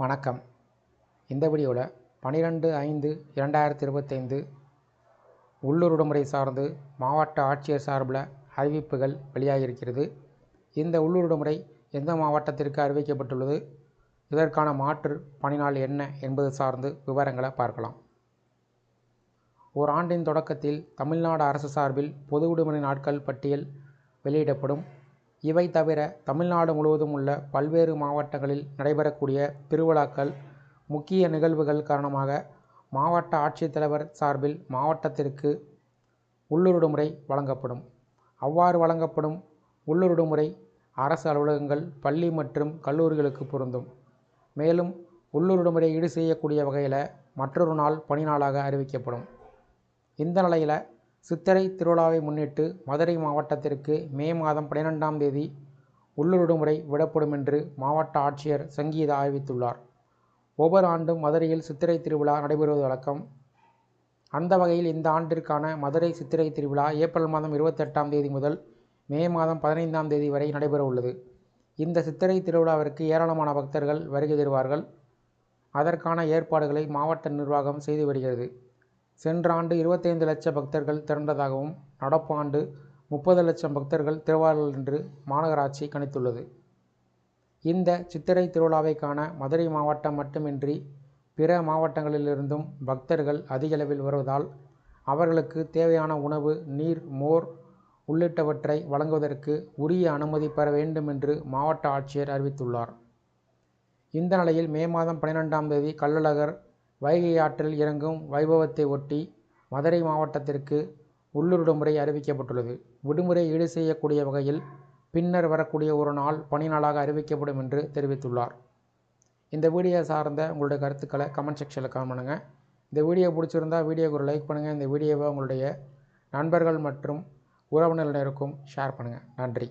வணக்கம். இந்த வீடியோவில் பன்னிரெண்டு ஐந்து இரண்டாயிரத்தி இருபத்தைந்து உள்ளூர் விடுமுறை சார்ந்து மாவட்ட ஆட்சியர் சார்பில் அறிவிப்புகள் வெளியாகியிருக்கிறது. இந்த உள்ளூர் விடுமுறை எந்த மாவட்டத்திற்கு அறிவிக்கப்பட்டுள்ளது? இதற்கான மாற்று பணிநாள் என்ன என்பது சார்ந்து விவரங்களை பார்க்கலாம். ஓர் ஆண்டின் தொடக்கத்தில் தமிழ்நாடு அரசு சார்பில் பொது விடுமுறை நாட்கள் பட்டியல் வெளியிடப்படும். இவை தவிர தமிழ்நாடு முழுவதும் உள்ள பல்வேறு மாவட்டங்களில் நடைபெறக்கூடிய திருவிழாக்கள் முக்கிய நிகழ்வுகள் காரணமாக மாவட்ட ஆட்சித்தலைவர் சார்பில் மாவட்டத்திற்கு உள்ளூர் விடுமுறை வழங்கப்படும். அவ்வாறு வழங்கப்படும் உள்ளூர் விடுமுறை அரசு அலுவலகங்கள் பள்ளி மற்றும் கல்லூரிகளுக்கு பொருந்தும். மேலும் உள்ளூர் விடுமுறை ஈடு செய்யக்கூடிய வகையில் மற்றொரு நாள் பணி நாளாக அறிவிக்கப்படும். இந்த நிலையில் சித்திரை திருவிழாவை முன்னிட்டு மதுரை மாவட்டத்திற்கு மே மாதம் பன்னிரெண்டாம் தேதி உள்ளூர் விடுமுறை விடப்படும் என்று மாவட்ட ஆட்சியர் சங்கீதா அறிவித்துள்ளார். ஒவ்வொரு ஆண்டும் மதுரையில் சித்திரை திருவிழா நடைபெறுவது வழக்கம். அந்த வகையில் இந்த ஆண்டிற்கான மதுரை சித்திரை திருவிழா ஏப்ரல் மாதம் இருபத்தெட்டாம் தேதி முதல் மே மாதம் பதினைந்தாம் தேதி வரை நடைபெற உள்ளது. இந்த சித்திரை திருவிழாவிற்கு ஏராளமான பக்தர்கள் வருகை தருவார்கள். அதற்கான ஏற்பாடுகளை மாவட்ட நிர்வாகம் செய்து வருகிறது. சென்ற ஆண்டு இருபத்தைந்து லட்சம் பக்தர்கள் திரண்டதாகவும் நடப்பு ஆண்டு முப்பது லட்சம் பக்தர்கள் திருவாரூர் என்று மாநகராட்சி கணித்துள்ளது. இந்த சித்திரை திருவிழாவை காண மதுரை மாவட்டம் மட்டுமின்றி பிற மாவட்டங்களிலிருந்தும் பக்தர்கள் அதிகளவில் வருவதால் அவர்களுக்கு தேவையான உணவு நீர் மோர் உள்ளிட்டவற்றை வழங்குவதற்கு உரிய அனுமதி பெற வேண்டும் என்று மாவட்ட ஆட்சியர் அறிவித்துள்ளார். இந்த நிலையில் மே மாதம் பன்னிரெண்டாம் தேதி கள்ளழகர் வைகை ஆற்றில் இறங்கும் வைபவத்தை ஒட்டி மதுரை மாவட்டத்திற்கு உள்ளூர் விடுமுறை அறிவிக்கப்பட்டுள்ளது. விடுமுறை ஈடு செய்யக்கூடிய வகையில் பின்னர் வரக்கூடிய ஒரு நாள் பணி நாளாக அறிவிக்கப்படும் என்று தெரிவித்துள்ளார். இந்த வீடியோ சார்ந்த உங்களுடைய கருத்துக்களை கமெண்ட் செக்ஷனில் கமெண்ட் இந்த வீடியோ பிடிச்சிருந்தால் வீடியோக்கு ஒரு லைக் பண்ணுங்கள் இந்த வீடியோவை உங்களுடைய நண்பர்கள் மற்றும் உறவினர்களினருக்கும் ஷேர் பண்ணுங்கள் நன்றி.